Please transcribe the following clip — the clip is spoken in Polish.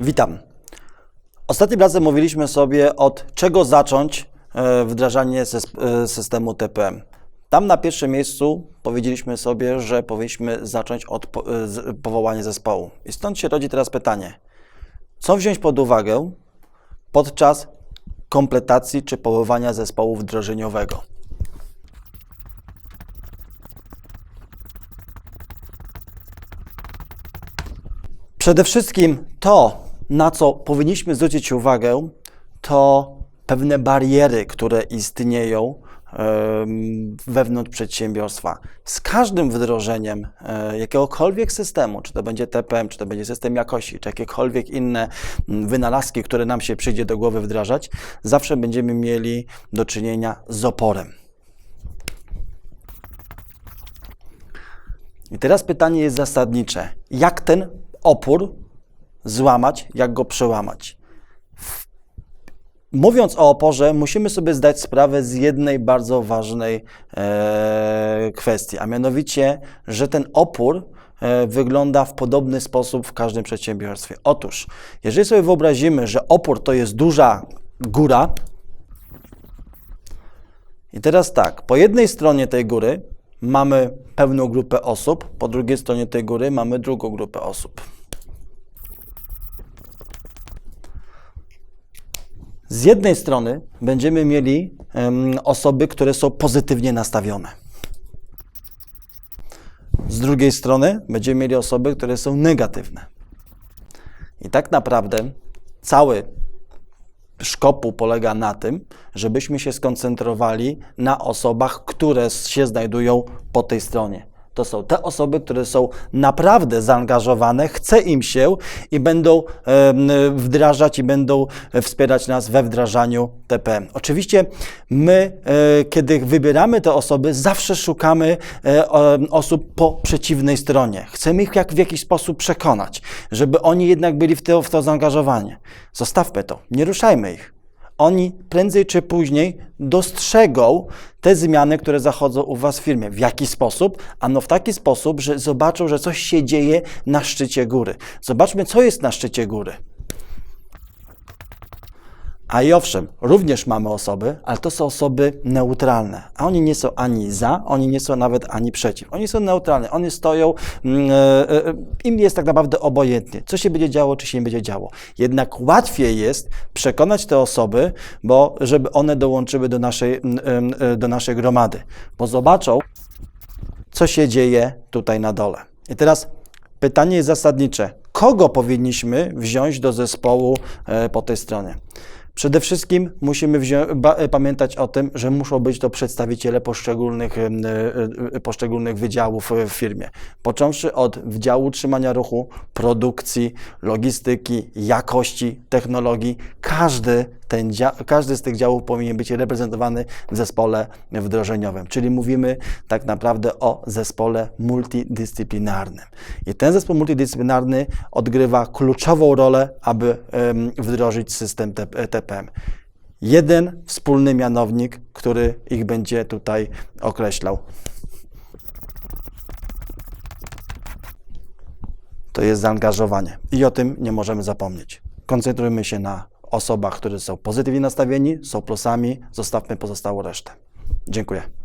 Witam. Ostatnim razem mówiliśmy sobie od czego zacząć e, wdrażanie e, systemu TPM. Tam na pierwszym miejscu powiedzieliśmy sobie, że powinniśmy zacząć od e, powołania zespołu. I stąd się rodzi teraz pytanie, co wziąć pod uwagę podczas kompletacji czy powoływania zespołu wdrożeniowego? Przede wszystkim to, na co powinniśmy zwrócić uwagę, to pewne bariery, które istnieją wewnątrz przedsiębiorstwa. Z każdym wdrożeniem e, jakiegokolwiek systemu, czy to będzie TPM, czy to będzie system jakości, czy jakiekolwiek inne wynalazki, które nam się przyjdzie do głowy wdrażać, zawsze będziemy mieli do czynienia z oporem. I teraz pytanie jest zasadnicze. Jak ten opór złamać, jak go przełamać? Mówiąc o oporze, musimy sobie zdać sprawę z jednej bardzo ważnej e, kwestii, a mianowicie, że ten opór e, wygląda w podobny sposób w każdym przedsiębiorstwie. Otóż, jeżeli sobie wyobrazimy, że opór to jest duża góra, i teraz tak, po jednej stronie tej góry mamy pewną grupę osób, po drugiej stronie tej góry mamy drugą grupę osób. Z jednej strony będziemy mieli osoby, które są pozytywnie nastawione. Z drugiej strony będziemy mieli osoby, które są negatywne. I tak naprawdę cały szkopuł polega na tym, żebyśmy się skoncentrowali na osobach, które się znajdują po tej stronie. To są te osoby, które są naprawdę zaangażowane, chce im się i będą wdrażać i będą e, wspierać nas we wdrażaniu TPM. Oczywiście my, e, kiedy wybieramy te osoby, zawsze szukamy e, osób po przeciwnej stronie. Chcemy ich jak w jakiś sposób przekonać, żeby oni jednak byli w to, w to zaangażowani. Zostawmy to, nie ruszajmy ich oni prędzej czy później dostrzegą te zmiany, które zachodzą u Was w firmie. W jaki sposób? Ano w taki sposób, że zobaczą, że coś się dzieje na szczycie góry. Zobaczmy, co jest na szczycie góry. A i owszem, również mamy osoby, ale to są osoby neutralne. A oni nie są ani za, oni nie są nawet ani przeciw. Oni są neutralni. Oni stoją, e, im jest tak naprawdę obojętnie, co się będzie działo, czy się nie będzie działo. Jednak łatwiej jest przekonać te osoby, bo żeby one dołączyły do naszej, em, e, do naszej gromady, bo zobaczą, co się dzieje tutaj na dole. I teraz pytanie jest zasadnicze. Kogo powinniśmy wziąć do zespołu e, po tej stronie? Przede wszystkim musimy e, pamiętać o tym, że muszą być to przedstawiciele poszczególnych, e, e, poszczególnych wydziałów w firmie. Począwszy od Wydziału Utrzymania Ruchu, produkcji, logistyki, jakości, technologii. Każdy, ten każdy z tych działów powinien być reprezentowany w zespole wdrożeniowym. Czyli mówimy tak naprawdę o zespole multidyscyplinarnym. I ten zespół multidyscyplinarny odgrywa kluczową rolę, aby wdrożyć system T- Jeden wspólny mianownik, który ich będzie tutaj określał. To jest zaangażowanie. I o tym nie możemy zapomnieć. Koncentrujmy się na osobach, które są pozytywnie nastawieni, są plusami, zostawmy pozostałą resztę. Dziękuję.